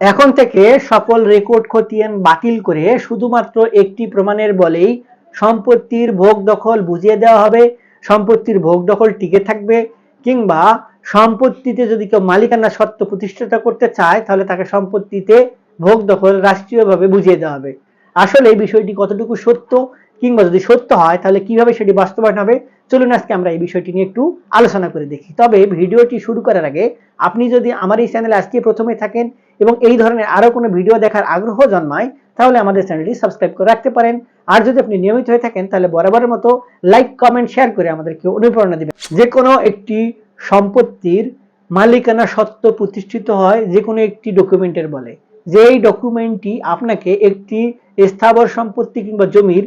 এখন থেকে সকল রেকর্ড খতিয়ান বাতিল করে শুধুমাত্র একটি প্রমাণের বলেই সম্পত্তির ভোগ দখল বুঝিয়ে দেওয়া হবে। সম্পত্তির ভোগ দখল টিকে থাকবে কিংবা সম্পত্তিতে যদি কেউ মালিকানা সত্ত্ব প্রতিষ্ঠিত করতে চায়, তাহলে তাকে সম্পত্তিতে ভোগ দখল রাষ্ট্রীয়ভাবে বুঝিয়ে দেওয়া হবে। আসলে এই বিষয়টি কতটুকু সত্য কিংবা যদি সত্য হয়, তাহলে কীভাবে সেটি বাস্তবায়ন হবে চলুন আজকে আমরা এই বিষয়টি নিয়ে একটু আলোচনা করে দেখি। তবে ভিডিওটি শুরু করার আগে আপনি যদি আমার এই চ্যানেলে আজকে প্রথমে থাকেন এবং এই ধরনের আরও কোনো ভিডিও দেখার আগ্রহ জন্মায়, তাহলে আমাদের চ্যানেলটি সাবস্ক্রাইব করে রাখতে পারেন। আর যদি আপনি নিয়মিত হয়ে থাকেন, তাহলে বরাবরের মতো লাইক, কমেন্ট, শেয়ার করে আমাদেরকে অনুপ্রেরণা দিবেন। যে কোনো একটি সম্পত্তির মালিকানা সত্ত্ব প্রতিষ্ঠিত হয় যে কোনো একটি ডকুমেন্টের বলে। যেই ডকুমেন্টটি আপনাকে একটি স্থাবর সম্পত্তি কিংবা জমির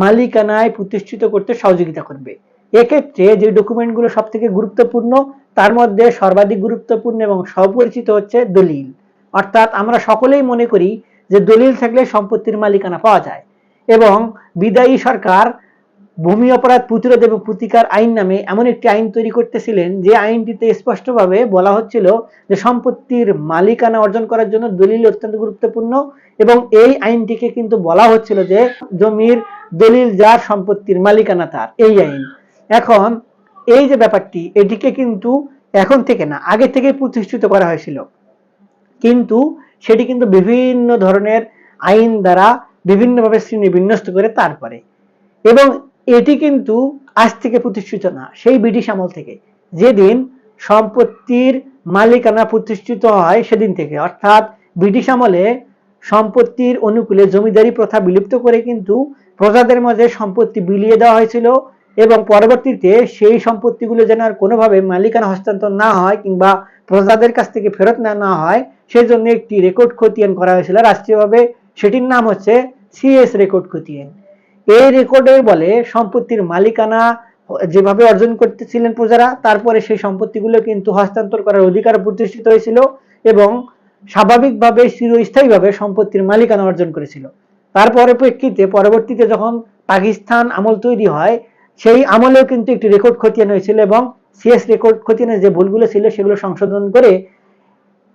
মালিকানায় প্রতিষ্ঠিত করতে সহযোগিতা করবে। এক্ষেত্রে যে ডকুমেন্টগুলো সব থেকে গুরুত্বপূর্ণ, তার মধ্যে সর্বাধিক গুরুত্বপূর্ণ এবং সপরিচিত হচ্ছে দলিল। অর্থাৎ আমরা সকলেই মনে করি যে দলিল থাকলে সম্পত্তির মালিকানা পাওয়া যায় এবং বিদায়ী সরকার ভূমি অপরাধ প্রতিরোধ এবং প্রতিকার আইন নামে এমন একটি আইন তৈরি করতেছিলেন যে আইনটিতে স্পষ্টভাবে বলা হচ্ছিল যে সম্পত্তির মালিকানা অর্জন করার জন্য দলিল অত্যন্ত গুরুত্বপূর্ণ এবং এই আইনটিকে কিন্তু বলা হচ্ছিল যে জমির দলিল যার সম্পত্তির মালিকানা তার। এই আইন। এখন এই যে ব্যাপারটি, এটিকে কিন্তু এখন থেকে না, আগে থেকে প্রতিষ্ঠিত করা হয়েছিল। কিন্তু সেটি কিন্তু বিভিন্ন ধরনের আইন দ্বারা বিভিন্নভাবে শ্রেণি বিন্যস্ত করে তারপরে। এবং এটি কিন্তু আজ থেকে প্রতিষ্ঠিত না, সেই ব্রিটিশ আমল থেকে। যেদিন সম্পত্তির মালিকানা প্রতিষ্ঠিত হয়, সেদিন থেকে। অর্থাৎ ব্রিটিশ আমলে সম্পত্তির অনুকূলে জমিদারি প্রথা বিলুপ্ত করে কিন্তু প্রজাদের মাঝে সম্পত্তি বিলিয়ে দেওয়া হয়েছিল। এবং পরবর্তীতে সেই সম্পত্তিগুলো যেন আর কোনোভাবে মালিকানা হস্তান্তর না হয় কিংবা প্রজাদের কাছ থেকে ফেরত না না হয়, সেজন্য একটি রেকর্ড খতিয়ান করা হয়েছিল রাষ্ট্রীয়ভাবে। সেটির নাম হচ্ছে সিএস রেকর্ড খতিয়ান। এই রেকর্ডে বলে সম্পত্তির মালিকানা যেভাবে অর্জন করতেছিলেন প্রজারা, তারপরে সেই সম্পত্তিগুলো কিন্তু হস্তান্তর করার অধিকার প্রতিষ্ঠিত হয়েছিল এবং স্বাভাবিকভাবে, চিরস্থায়ীভাবে সম্পত্তির মালিকানা অর্জন করেছিল। তারপরে প্রেক্ষিতে পরবর্তীতে যখন পাকিস্তান আমল তৈরি হয় সেই আমলেও কিন্তু একটি রেকর্ড খতিয়ান হয়েছিল এবং সিএস রেকর্ড খতিয়ানের যে ভুলগুলো ছিল সেগুলো সংশোধন করে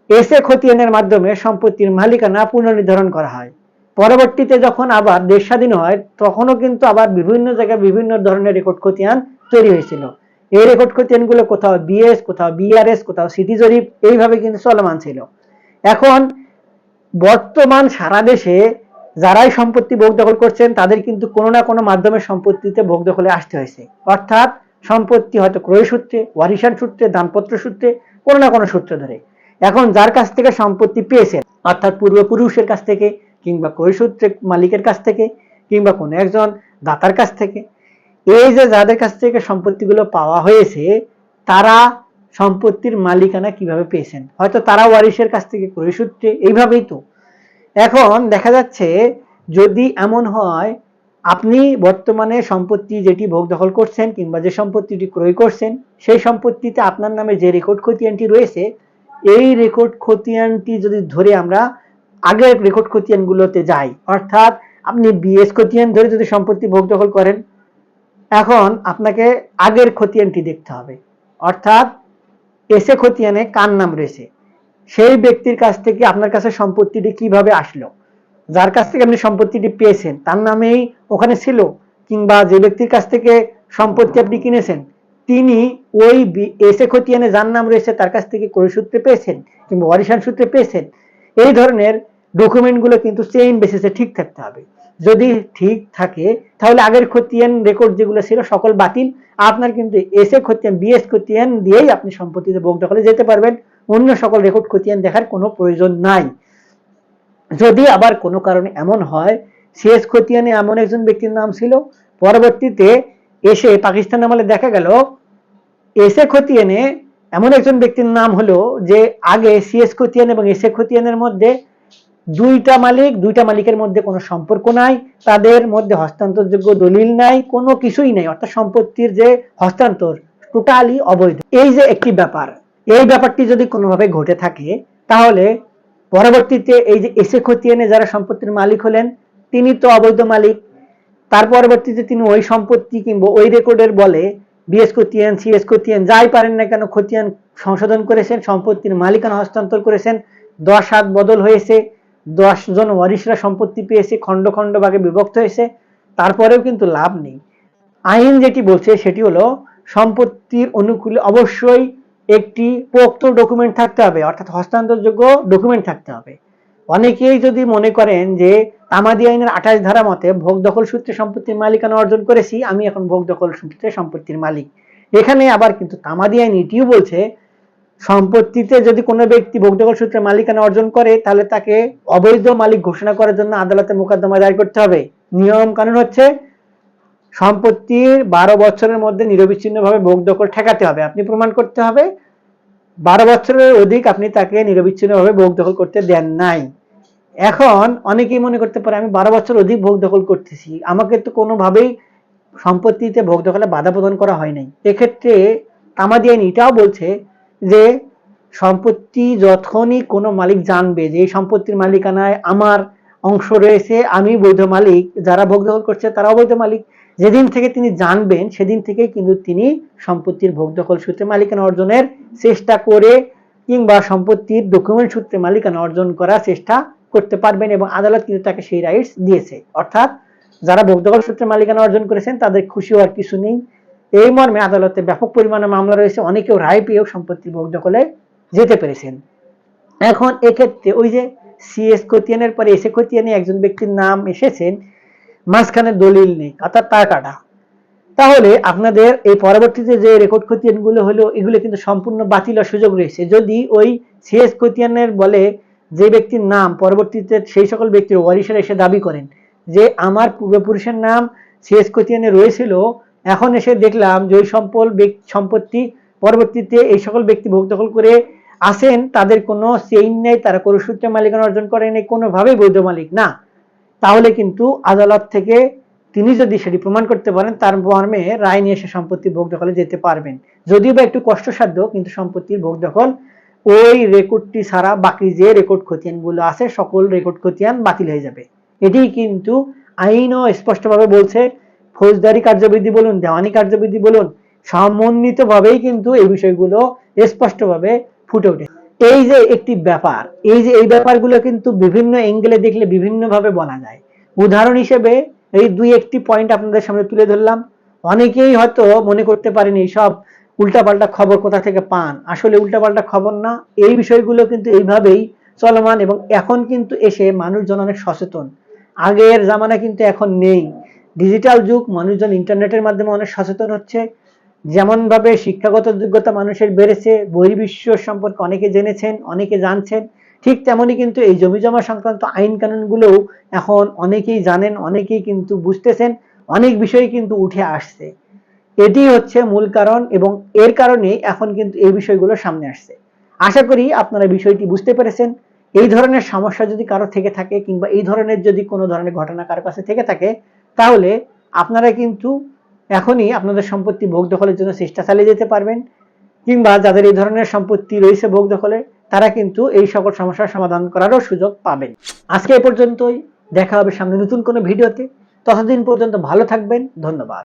এসএ খতিয়ানের মাধ্যমে সম্পত্তির মালিকানা পুনর্নির্ধারণ করা হয়। পরবর্তীতে যখন আবার দেশ স্বাধীন হয়, তখনও কিন্তু আবার বিভিন্ন জায়গায় বিভিন্ন ধরনের রেকর্ড খতিয়ান তৈরি হয়েছিল। এই রেকর্ড খতিয়ানগুলো কোথাও বিএস কোথাও বিআরএস কোথাও সিটি জরিপ এইভাবে কিন্তু চলমান ছিল। এখন বর্তমান সারা দেশে যারাই সম্পত্তি ভোগ দখল করছেন, তাদের কিন্তু কোনো না কোনো মাধ্যমে সম্পত্তিতে ভোগ দখলে আসতে হয়েছে। অর্থাৎ সম্পত্তি হয়তো ক্রয় সূত্রে, ওয়ারিশান সূত্রে দানপত্র সূত্রে, কোনো না কোনো সূত্র ধরে। এখন যার কাছ থেকে সম্পত্তি পেয়েছেন, অর্থাৎ পূর্বপুরুষের কাছ থেকে কিংবা ক্রয় সূত্রে মালিকের কাছ থেকে কিংবা কোনো একজন দাতার কাছ থেকে, এই যে যাদের কাছ থেকে সম্পত্তিগুলো পাওয়া হয়েছে, তারা সম্পত্তির মালিকানা কীভাবে পেয়েছেন? হয়তো তারা ওয়ারিশের কাছ থেকে ক্রয় সূত্রে, এইভাবেই তো এখন দেখা যাচ্ছে যদি এমন হয়, আপনি বর্তমানে সম্পত্তি যেটি ভোগ দখল করছেন কিংবা যে সম্পত্তিটি ক্রয় করছেন, সেই সম্পত্তিতে আপনার নামে যে রেকর্ড খতিয়ানটি রয়েছে, এই রেকর্ড খতিয়ানটি যদি ধরে আমরা আগের রেকর্ড খতিয়ানগুলোতে যাই, অর্থাৎ আপনি বিএস খতিয়ান ধরে যদি সম্পত্তি ভোগ দখল করেন, এখন আপনাকে আগের খতিয়ানটি দেখতে হবে। অর্থাৎ এসে খতিয়ানে কার নাম রয়েছে? সেই ব্যক্তির কাছ থেকে আপনার কাছে সম্পত্তিটি কীভাবে আসলো? যার কাছ থেকে আপনি সম্পত্তিটি পেয়েছেন, তার নামেই ওখানে ছিল, কিংবা যে ব্যক্তির কাছ থেকে সম্পত্তি আপনি কিনেছেন, তিনি ওই এসে খতিয়ানে যার নাম রয়েছে তার কাছ থেকে ক্রয় সূত্রে পেয়েছেন, কিংবা ওয়ারিশান সূত্রে পেয়েছেন, এই ধরনের ডকুমেন্টগুলো কিন্তু চেইন বেসিসে ঠিক থাকতে হবে। যদি ঠিক থাকে, তাহলে আগের খতিয়ান রেকর্ড যেগুলো ছিল সকল বাতিল। আপনার কিন্তু এসে খতিয়ান বিএস খতিয়ান দিয়েই আপনি সম্পত্তিতে ভোগ দখলে যেতে পারবেন। অন্য সকল রেকর্ড খতিয়ান দেখার কোনো প্রয়োজন নাই। যদি আবার কোনো কারণে এমন হয় সিএস খতিয়ানে এমন একজন ব্যক্তির নাম ছিল, পরবর্তীতে এসে পাকিস্তান আমলে দেখা গেল, এসে খতিয়ানে এমন একজন ব্যক্তির নাম হলো যে আগে সিএস খতিয়ান এবং এসে খতিয়ানের মধ্যে দুইটা মালিক, দুইটা মালিকের মধ্যে কোনো সম্পর্ক নাই, তাদের মধ্যে হস্তান্তরযোগ্য দলিল নাই, কোনো কিছুই নাই, অর্থাৎ সম্পত্তির যে হস্তান্তর, টোটালি অবৈধ। এই যে একটি ব্যাপার এই ব্যাপারটি যদি কোনোভাবে ঘটে থাকে, তাহলে পরবর্তীতে এই যে এসে খতিয়ানে যারা সম্পত্তির মালিক হলেন, তিনি তো অবৈধ মালিক। তার পরবর্তীতে তিনি ওই সম্পত্তি কিংবা ওই রেকর্ডের বলে বিএস খতিয়ান, সিএস খতিয়ান, যাই পারেন না কেন খতিয়ান সংশোধন করেছেন, সম্পত্তির মালিকানা হস্তান্তর করেছেন। দশ হাত বদল হয়েছে, দশ জন ওয়ারিশরা সম্পত্তি পেয়েছে, খণ্ড খণ্ড ভাগে বিভক্ত হয়েছে, তারপরেও কিন্তু লাভ নেই। আইন যেটি বলছে সেটি হলো সম্পত্তির অনুকূলে অবশ্যই একটি পোক্ত ডকুমেন্ট থাকতে হবে, অর্থাৎ হস্তান্তরযোগ্য ডকুমেন্ট থাকতে হবে। অনেকেই যদি মনে করেন যে তামাদি আইনের আঠাশ ধারা মতে ভোগ দখল সূত্রে সম্পত্তির মালিকানা অর্জন করেছি, আমি এখন ভোগ দখল সূত্রে সম্পত্তির মালিক। এখানে আবার কিন্তু তামাদি আইন এটিও বলছে, সম্পত্তিতে যদি কোনো ব্যক্তি ভোগ দখল সূত্রে মালিকানা অর্জন করে, তাহলে তাকে অবৈধ মালিক ঘোষণা করার জন্য আদালতে মোকদ্দমা দায়ের করতে হবে। নিয়ম কানুন হচ্ছে সম্পত্তির বারো বছরের মধ্যে নিরবিচ্ছিন্নভাবে ভোগ দখল ঠেকাতে হবে। আপনি প্রমাণ করতে হবে, বারো বছরের অধিক আপনি তাকে নিরবিচ্ছিন্নভাবে ভোগ দখল করতে দেন নাই। এখন অনেকেই মনে করতে পারে, আমি বারো বছর অধিক ভোগ দখল করতেছি, আমাকে তো কোনোভাবেই সম্পত্তিতে ভোগ দখলে বাধা প্রদান করা হয় নাই। এক্ষেত্রে তামাদি আইন এটাও বলছে যে, সম্পত্তি যখনই কোনো মালিক জানবে যে এই সম্পত্তির মালিকানায় আমার অংশ রয়েছে, আমি বৈধ মালিক, যারা ভোগ দখল করছে তারাও বৈধ মালিক যেদিন থেকে তিনি জানবেন, সেদিন থেকে কিন্তু তিনি সম্পত্তির ভোগ দখল সূত্রে মালিকানা অর্জনের চেষ্টা করে কিংবা সম্পত্তির ডকুমেন্ট সূত্রে মালিকানা অর্জন করার চেষ্টা করতে পারবেন এবং আদালত কিন্তু তাকে সেই রাইটস দিয়েছে। অর্থাৎ যারা ভোগ দখল সূত্রে মালিকানা অর্জন করেছেন, তাদের খুশি হওয়ার কিছু নেই। এই মর্মে আদালতে ব্যাপক পরিমাণে মামলা রয়েছে। অনেকেও রায় পেয়েও সম্পত্তির ভোগ দখলে যেতে পেরেছেন। এখন এক্ষেত্রে ওই যে সিএস খতিয়ানের পরে এসে খতিয়ানে একজন ব্যক্তির নাম এসেছেন মাঝখানে দলিল নেই অর্থাৎ তার কাটা তাহলে আপনাদের এই পরবর্তীতে যে রেকর্ড খতিয়ানগুলো হলো, এগুলো কিন্তু সম্পূর্ণ বাতিলের সুযোগ রয়েছে। যদি ওই সিএস খতিয়ানের বলে যে ব্যক্তির নাম, পরবর্তীতে সেই সকল ব্যক্তির ওয়ারিশের এসে দাবি করেন যে আমার পূর্বপুরুষের নাম সিএস খতিয়ানে রয়েছিল, এখন এসে দেখলাম যে ওই সম্পল সম্পত্তি পরবর্তীতে এই সকল ব্যক্তি ভোগ দখল করে আসেন, তাদের কোনো চেইন নেই, তারা কোনো সূত্রে মালিকানা অর্জন করেন, কোনোভাবেই বৈধ মালিক না। তাহলে কিন্তু আদালত থেকে তিনি যদি সেটি প্রমাণ করতে পারেন, তার মর্মে রায় নিয়ে এসে সম্পত্তি ভোগ দখলে যেতে পারবেন। যদিও বা একটু কষ্টসাধ্য, কিন্তু সম্পত্তির ভোগ দখল ওই রেকর্ডটি ছাড়া বাকি যে রেকর্ড খতিয়ানগুলো আছে, সকল রেকর্ড খতিয়ান বাতিল হয়ে যাবে। এটি কিন্তু আইনও স্পষ্টভাবে বলছে, ফৌজদারি কার্যবিধি বলুন, দেওয়ানি কার্যবিধি বলুন, সমন্বিতভাবেই কিন্তু এই বিষয়গুলো স্পষ্টভাবে ফুটে ওঠে এই যে একটি ব্যাপার, এই যে এই ব্যাপারগুলো কিন্তু বিভিন্ন অ্যাঙ্গেলে দেখলে বিভিন্নভাবে বলা যায়। উদাহরণ হিসেবে এই দুই একটি পয়েন্ট আপনাদের সামনে তুলে ধরলাম। অনেকেই হয়তো মনে করতে পারেন এইসব উল্টাপাল্টা খবর কোথা থেকে পান? আসলে উল্টাপাল্টা খবর না। এই বিষয়গুলো কিন্তু এইভাবেই চলমান এবং এখন কিন্তু এসে মানুষজন অনেক সচেতন। আগের জামানা কিন্তু এখন নেই। ডিজিটাল যুগ, মানুষজন ইন্টারনেটের মাধ্যমে অনেক সচেতন হচ্ছে। যেমন ভাবে শিক্ষাগত যোগ্যতা মানুষের বেড়েছে, বহির্বিশ্ব সম্পর্কে অনেকে জেনেছেন, অনেকে জানছেন, ঠিক তেমনি কিন্তু এই জমি জমা সংক্রান্ত আইন কানুনগুলোও এখন অনেকেই জানেন, অনেকেই কিন্তু বুঝতেছেন, অনেক বিষয় কিন্তু উঠে আসছে। এটি হচ্ছে মূল কারণ এবং এর কারণে এখন কিন্তু এই বিষয়গুলো সামনে আসছে। আশা করি আপনারা বিষয়টি বুঝতে পেরেছেন। এই ধরনের সমস্যা যদি কারও থেকে থাকে কিংবা এই ধরনের যদি কোনো ধরনের ঘটনা কারও কাছে থেকে থাকে, তাহলে আপনারা কিন্তু এখনই আপনাদের সম্পত্তি ভোগ দখলের জন্য চেষ্টা চালিয়ে যেতে পারবেন, কিংবা যাদের এই ধরনের সম্পত্তি রয়েছে ভোগ দখলে তারা কিন্তু এই সকল সমস্যার সমাধান করারও সুযোগ পাবেন। আজকে এ পর্যন্তই, দেখা হবে সামনে নতুন কোনো ভিডিওতে। ততদিন পর্যন্ত ভালো থাকবেন, ধন্যবাদ।